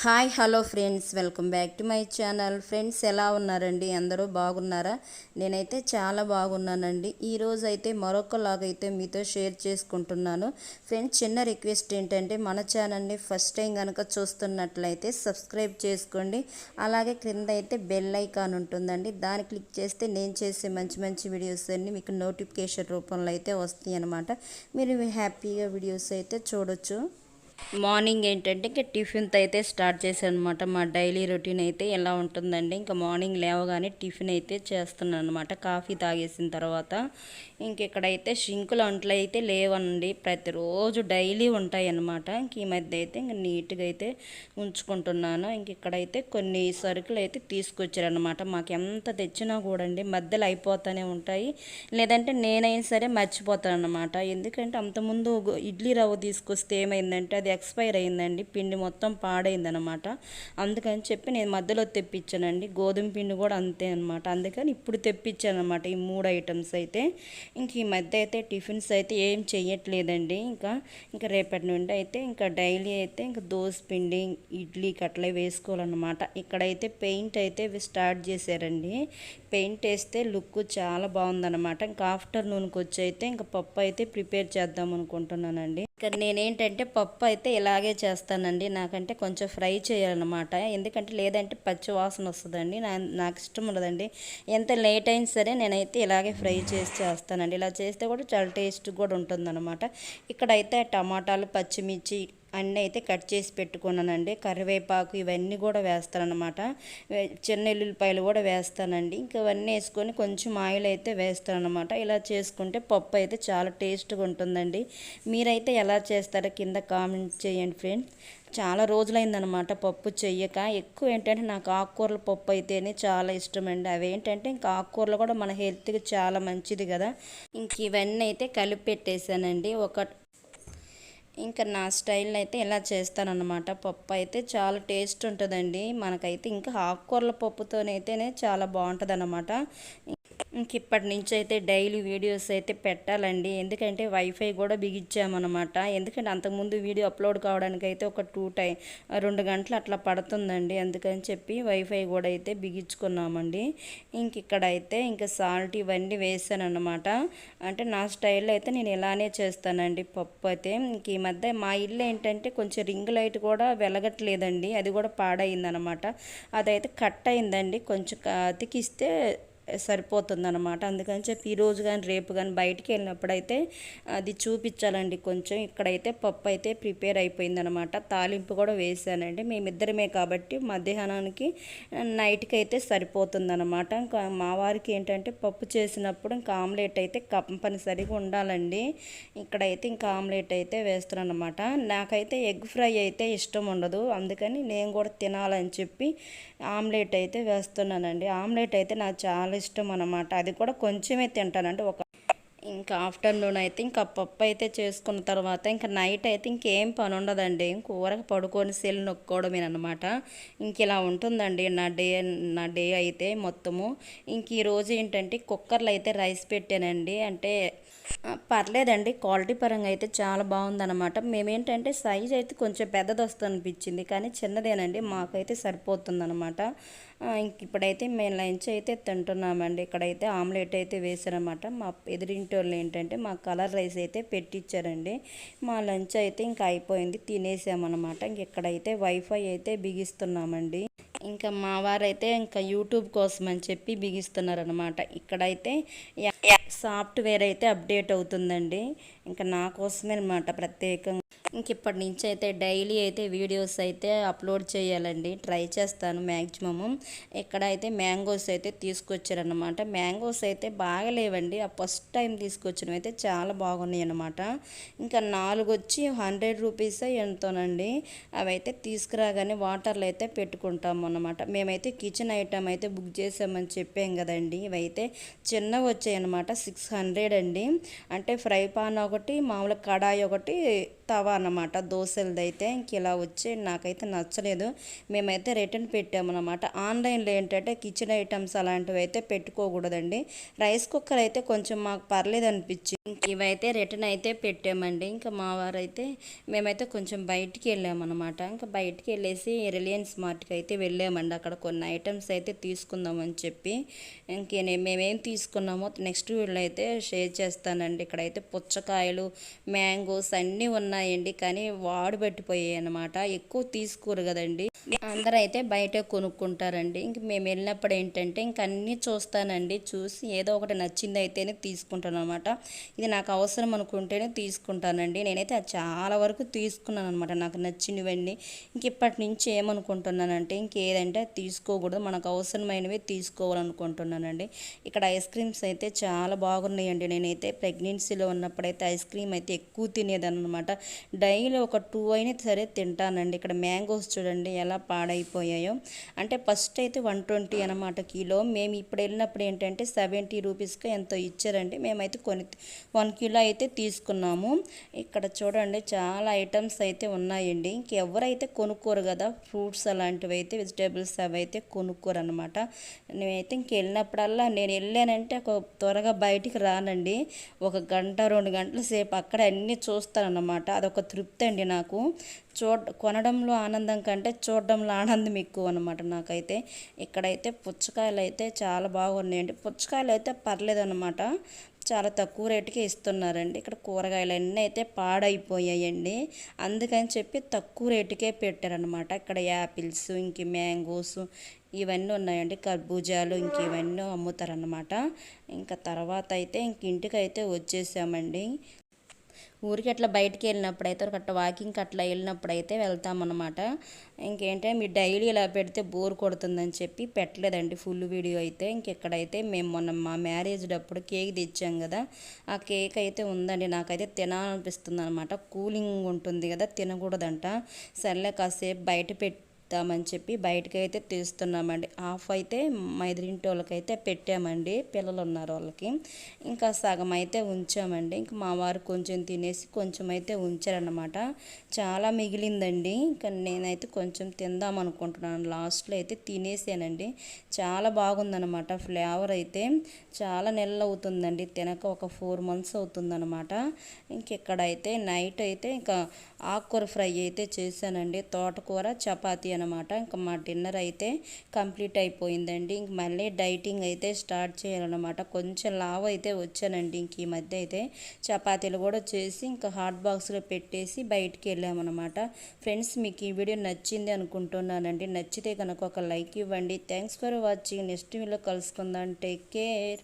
Hi hello friends. Welcome back to my channel. Friends ఎలా ఉన్నారండి? అందరూ బాగున్నారా? నేనైతే చాలా బాగున్నానండి. ఈరోజు అయితే మరొకలాగైతే మీతో షేర్ చేసుకుంటున్నాను. ఫ్రెండ్స్ చిన్న రిక్వెస్ట్ ఏంటంటే మన ఛానల్ని ఫస్ట్ టైం కనుక చూస్తున్నట్లయితే సబ్స్క్రైబ్ చేసుకోండి. అలాగే క్రింద అయితే బెల్ ఐకాన్ ఉంటుందండి. దాన్ని క్లిక్ చేస్తే నేను చేసే మంచి మంచి వీడియోస్ అన్ని మీకు నోటిఫికేషన్ రూపంలో అయితే వస్తాయి అన్నమాట మీరు హ్యాపీగా వీడియోస్ అయితే చూడొచ్చు. మార్నింగ్ ఏంటంటే ఇంకా టిఫిన్తో అయితే స్టార్ట్ చేశాను అనమాట మా డైలీ రొటీన్ అయితే ఎలా ఉంటుందండి ఇంకా మార్నింగ్ లేవగానే టిఫిన్ అయితే చేస్తున్నాను అనమాట కాఫీ తాగేసిన తర్వాత ఇంక ఇక్కడైతే షింకులు అంట్లు అయితే లేవనండి. ప్రతిరోజు డైలీ ఉంటాయి అన్నమాట ఇంక ఈ మధ్య అయితే ఇంక నీట్గా అయితే ఉంచుకుంటున్నాను. ఇంక ఇక్కడైతే కొన్ని సరుకులు అయితే తీసుకొచ్చారనమాట మాకు ఎంత తెచ్చినా కూడా అండి మధ్యలో అయిపోతూనే ఉంటాయి. లేదంటే నేనైనా సరే మర్చిపోతాను అనమాట ఎందుకంటే అంతకుముందు ఇడ్లీ రవ్వ తీసుకొస్తే ఏమైందంటే అది ఎక్స్పైర్ అయిందండి. పిండి మొత్తం పాడైందనమాట అందుకని చెప్పి నేను మధ్యలో తెప్పించానండి. గోధుమ పిండి కూడా అంతే అనమాట అందుకని ఇప్పుడు తెప్పించాను అనమాట ఈ మూడు ఐటమ్స్ అయితే. ఇంక ఈ మధ్య అయితే టిఫిన్స్ అయితే ఏం చేయట్లేదండి ఇంకా ఇంకా రేపటి నుండి అయితే ఇంకా డైలీ అయితే ఇంకా దోశ పిండి ఇడ్లీ కట్లే వేసుకోవాలన్నమాట. ఇక్కడైతే పెయింట్ అయితే స్టార్ట్ చేశారండి. పెయింట్ వేస్తే లుక్ చాలా బాగుందన్నమాట. ఇంకా ఆఫ్టర్నూన్కి వచ్చి అయితే ఇంకా పప్పు అయితే ప్రిపేర్ చేద్దాం అనుకుంటున్నానండి. ఇక్కడ నేనేంటంటే పప్పు అయితే ఇలాగే చేస్తానండి. నాకంటే కొంచెం ఫ్రై చేయాలన్నమాట. ఎందుకంటే లేదంటే పచ్చి వాసన వస్తుందండి. నా నాకు ఇష్టం ఉండదండి. ఎంత లేట్ అయినా సరే నేనైతే ఇలాగే ఫ్రై చేసి చేస్తానండి. ఇలా చేస్తే కూడా చాలా టేస్ట్ కూడా ఉంటుందన్నమాట. ఇక్కడైతే టమాటాలు పచ్చిమిర్చి అన్నీ అయితే కట్ చేసి పెట్టుకున్నానండి. కరివేపాకు ఇవన్నీ కూడా వేస్తానమాట చిన్న ఎల్లుల్లిపాయలు కూడా వేస్తానండి. ఇంకా ఇవన్నీ వేసుకొని కొంచెం ఆయిల్ అయితే వేస్తానమాట ఇలా చేసుకుంటే పప్పు అయితే చాలా టేస్ట్గా ఉంటుందండి. మీరైతే ఎలా చేస్తారో కింద కామెంట్ చేయండి ఫ్రెండ్స్. చాలా రోజులైందనమాట పప్పు చెయ్యక. ఎక్కువ ఏంటంటే నాకు ఆకుకూరల పప్పు అయితేనే చాలా ఇష్టం అండి అవి ఏంటంటే ఇంకా ఆకుకూరలు కూడా మన హెల్త్కి చాలా మంచిది కదా. ఇంక ఇవన్నీ అయితే కలిపి పెట్టేశానండి. ఒక ఇంకా నా స్టైల్ అయితే ఇలా చేస్తానన్నమాట. పప్పు అయితే చాలా టేస్ట్ ఉంటుందండి. మనకైతే ఇంకా ఆకుకూరల పప్పుతోనైతేనే చాలా బాగుంటుంది అన్నమాట ఇంక ఇప్పటి నుంచి అయితే డైలీ వీడియోస్ అయితే పెట్టాలండి. ఎందుకంటే వైఫై కూడా బిగించామన్నమాట. ఎందుకంటే అంతకుముందు వీడియో అప్లోడ్ కావడానికి అయితే ఒక టూ టై రెండు గంటలు అట్లా పడుతుందండి. అందుకని చెప్పి వైఫై కూడా అయితే బిగించుకున్నామండి. ఇంక ఇక్కడ అయితే ఇంకా సాల్ట్ ఇవన్నీ వేసాను అంటే నా స్టైల్లో అయితే నేను ఇలానే చేస్తానండి పప్పు అయితే. ఇంక ఈ మధ్య మా ఇల్లు ఏంటంటే కొంచెం రింగ్ లైట్ కూడా వెలగట్లేదండి. అది కూడా పాడైందనమాట అదైతే కట్ అయిందండి. కొంచెం అతికిస్తే సరిపోతుందన్నమాట. అందుకని చెప్పి ఈరోజు కానీ రేపు కానీ బయటికి వెళ్ళినప్పుడైతే అది చూపించాలండి కొంచెం. ఇక్కడైతే పప్పు అయితే ప్రిపేర్ అయిపోయిందనమాట తాలింపు కూడా వేసానండి. మేమిద్దరమే కాబట్టి మధ్యాహ్నానికి నైట్కి అయితే సరిపోతుందనమాట ఇంకా మా వారికి ఏంటంటే పప్పు చేసినప్పుడు ఇంకా ఆమ్లెట్ అయితే కంపల్సరీగా ఉండాలండి. ఇక్కడైతే ఇంకా ఆమ్లెట్ అయితే వేస్తున్నాను అనమాట నాకైతే ఎగ్ ఫ్రై అయితే ఇష్టం ఉండదు. అందుకని నేను కూడా తినాలని చెప్పి ఆమ్లెట్ అయితే వేస్తున్నానండి. ఆమ్లెట్ అయితే నాకు చాలా ఇష్టం అనమాట అది కూడా కొంచెమే తింటానండి ఒక ఇంకా ఆఫ్టర్నూన్ అయితే ఇంకా పప్పు అయితే చేసుకున్న తర్వాత ఇంకా నైట్ అయితే ఇంకేం పని ఉండదండి కూరకు పడుకొని సెల్ నొక్కోవడమేనమాట ఇంక ఇలా ఉంటుందండి. నా డే నా డే అయితే మొత్తము. ఇంక ఈరోజు ఏంటంటే కుక్కర్లో అయితే రైస్ పెట్టానండి. అంటే పర్లేదండి. క్వాలిటీ పరంగా అయితే చాలా బాగుందన్నమాట. మేమేంటంటే సైజ్ అయితే కొంచెం పెద్దది వస్తుంది అనిపించింది కానీ చిన్నదేనండి. మాకైతే సరిపోతుందన్నమాట. ఇంక ఇప్పుడైతే మేము లంచ్ అయితే తింటున్నామండి. ఇక్కడైతే ఆమ్లెట్ అయితే వేసారనమాట మా ఎదురింటి వాళ్ళు ఏంటంటే మా కలర్ రైస్ అయితే పెట్టించారండి మా లంచ్ అయితే ఇంకా అయిపోయింది. తినేసామన్నమాట. ఇంక ఇక్కడైతే వైఫై అయితే బిగిస్తున్నామండి. ఇంకా మా వారైతే ఇంకా యూట్యూబ్ కోసం అని చెప్పి బిగిస్తున్నారనమాట ఇక్కడైతే సాఫ్ట్వేర్ అయితే అప్డేట్ అవుతుందండి. ఇంకా నా కోసమే అనమాట ప్రత్యేకంగా. ఇంక ఇప్పటి నుంచి అయితే డైలీ అయితే వీడియోస్ అయితే అప్లోడ్ చేయాలండి. ట్రై చేస్తాను మ్యాక్సిమము ఇక్కడ అయితే మ్యాంగోస్ అయితే తీసుకొచ్చారనమాట మ్యాంగోస్ అయితే బాగలేవండి ఆ ఫస్ట్ టైం తీసుకొచ్చినవి అయితే చాలా బాగున్నాయి అనమాట ఇంకా నాలుగు వచ్చి హండ్రెడ్ రూపీస్ ఎంతోనండి. అవైతే తీసుకురాగానే వాటర్లో అయితే పెట్టుకుంటాము అన్నమాట. మేమైతే కిచెన్ ఐటమ్ అయితే బుక్ చేసామని చెప్పాం కదండి. ఇవైతే చిన్నవి వచ్చాయి అనమాట సిక్స్ హండ్రెడ్ అండి. అంటే ఫ్రై పాన్ ఒకటి మామూలు కడాయి ఒకటి తవా అన్నమాట. దోశలదైతే అయితే ఇంక ఇలా వచ్చి నాకైతే నచ్చలేదు. మేమైతే రిటర్న్ పెట్టామన్నమాట. ఆన్లైన్లో ఏంటంటే కిచెన్ ఐటమ్స్ అలాంటివి అయితే పెట్టుకోకూడదండి. రైస్ కుక్కర్ అయితే కొంచెం మాకు పర్లేదు అనిపించింది ఇవైతే రిటర్న్ అయితే పెట్టామండి. ఇంకా మా వారైతే మేమైతే కొంచెం బయటికి వెళ్ళామన్నమాట ఇంకా బయటికి వెళ్ళేసి రిలయన్స్ మార్ట్కి అయితే వెళ్ళామండి. అక్కడ కొన్ని ఐటమ్స్ అయితే తీసుకుందామని చెప్పి ఇంకే మేమేం తీసుకున్నామో నెక్స్ట్ వీళ్ళు అయితే షేర్ చేస్తానండి. ఇక్కడైతే పుచ్చకాయలు మ్యాంగోస్ అన్నీ ఉన్నాయండి కానీ వాడు పెట్టిపోయాయి అనమాట ఎక్కువ తీసుకోరు కదండి. అందరూ అయితే బయట కొనుక్కుంటారండి. ఇంక మేము వెళ్ళినప్పుడు ఏంటంటే ఇంక అన్నీ చూస్తానండి. చూసి ఏదో ఒకటి నచ్చింది అయితేనే తీసుకుంటాను అనమాట ఇది నాకు అవసరం అనుకుంటేనే తీసుకుంటానండి. నేనైతే అది చాలా వరకు తీసుకున్నాను అనమాట నాకు నచ్చినవన్నీ. ఇంక ఇప్పటి నుంచి ఏమనుకుంటున్నానంటే ఇంకేదంటే అది తీసుకోకూడదు. మనకు అవసరమైనవి తీసుకోవాలనుకుంటున్నానండి. ఇక్కడ ఐస్ క్రీమ్స్ అయితే చాలా బాగున్నాయండి. నేనైతే ప్రెగ్నెన్సీలో ఉన్నప్పుడైతే ఐస్ క్రీమ్ అయితే ఎక్కువ తినేదాన్ని అనమాట డైలీ ఒక టూ అయినా సరే తింటానండి. ఇక్కడ మ్యాంగోస్ చూడండి ఎలా పాడైపోయాయో. అంటే ఫస్ట్ అయితే వన్ ట్వంటీ అనమాట కిలో. మేము ఇప్పుడు వెళ్ళినప్పుడు ఏంటంటే సెవెంటీ రూపీస్కి ఎంతో ఇచ్చారండి. మేమైతే కొన్ని వన్ కిలో అయితే తీసుకున్నాము. ఇక్కడ చూడండి చాలా ఐటమ్స్ అయితే ఉన్నాయండి. ఇంకెవరైతే కొనుక్కోరు కదా ఫ్రూట్స్ అలాంటివి అయితే వెజిటేబుల్స్ అవి అయితే కొనుక్కోరు అనమాట నేనైతే ఇంకెళ్ళినప్పుడల్లా నేను వెళ్ళానంటే ఒక త్వరగా బయటికి రానండి. ఒక గంట రెండు గంటల సేపు అక్కడ అన్నీ చూస్తానన్నమాట. అదొక తృప్తి అండి నాకు. చూడ కొనడంలో ఆనందం కంటే చూడ చూడడంలో ఆనందం ఎక్కువ అనమాట నాకైతే. ఇక్కడైతే పుచ్చకాయలు అయితే చాలా బాగున్నాయండి పుచ్చకాయలు అయితే పర్లేదు అనమాట చాలా తక్కువ రేటుకే ఇస్తున్నారండి. ఇక్కడ కూరగాయలు అన్నీ అయితే పాడైపోయాయండి. అందుకని చెప్పి తక్కువ రేటుకే పెట్టారనమాట. ఇక్కడ యాపిల్స్ ఇంక మ్యాంగోస్ ఇవన్నీ ఉన్నాయండి. కర్బూజాలు ఇంక ఇవన్నీ అమ్ముతారనమాట. ఇంకా తర్వాత అయితే ఇంక ఇంటికి అయితే వచ్చేసామండి. ఊరికి అట్లా బయటికి వెళ్ళినప్పుడు అయితే వాకింగ్కి అట్లా వెళ్ళినప్పుడు అయితే వెళ్తామన్నమాట ఇంకేంటే మీరు డైలీ ఇలా పెడితే బోర్ కొడుతుందని చెప్పి పెట్టలేదండి. ఫుల్ వీడియో అయితే ఇంకెక్కడైతే మేము మొన్న మా మ్యారేజ్ అప్పుడు కేక్ తెచ్చాం కదా ఆ కేక్ అయితే ఉందండి. నాకైతే తినాలనిపిస్తుంది అనమాట కూలింగ్ ఉంటుంది కదా తినకూడదంట. సర్లే కాసేపు బయట పెట్టి ఇద్దామని చెప్పి బయటకి అయితే తీస్తున్నామండి. హాఫ్ అయితే మైదిరింటి వాళ్ళకైతే పెట్టామండి. పిల్లలు ఉన్నారు వాళ్ళకి. ఇంకా సగం అయితే ఉంచామండి. ఇంకా మా వారు కొంచెం తినేసి కొంచెం అయితే ఉంచారనమాట చాలా మిగిలిందండి. ఇంకా నేనైతే కొంచెం తిందాం అనుకుంటున్నాను. లాస్ట్లో అయితే తినేసానండి. చాలా బాగుందనమాట ఫ్లేవర్ అయితే. చాలా నెలలు అవుతుందండి. తినక ఒక ఫోర్ మంత్స్ అవుతుందనమాట ఇంకెక్కడైతే నైట్ అయితే ఇంకా ఆకుకూర ఫ్రై అయితే చేశానండి. తోటకూర చపాతీ అనమాట. ఇంకా మా డిన్నర్ అయితే కంప్లీట్ అయిపోయిందండి. ఇంక మళ్ళీ డైటింగ్ అయితే స్టార్ట్ చేయాలన్నమాట. కొంచెం లావ్ అయితే వచ్చానండి ఇంక ఈ మధ్య అయితే. చపాతీలు కూడా చేసి ఇంకా హాట్ బాక్స్లో పెట్టేసి బయటికి వెళ్ళామన్నమాట. ఫ్రెండ్స్ మీకు ఈ వీడియో నచ్చింది అనుకుంటున్నానండి. నచ్చితే కనుక ఒక లైక్ ఇవ్వండి. Thanks for watching. Next video కలుసుకుందాం. Take care.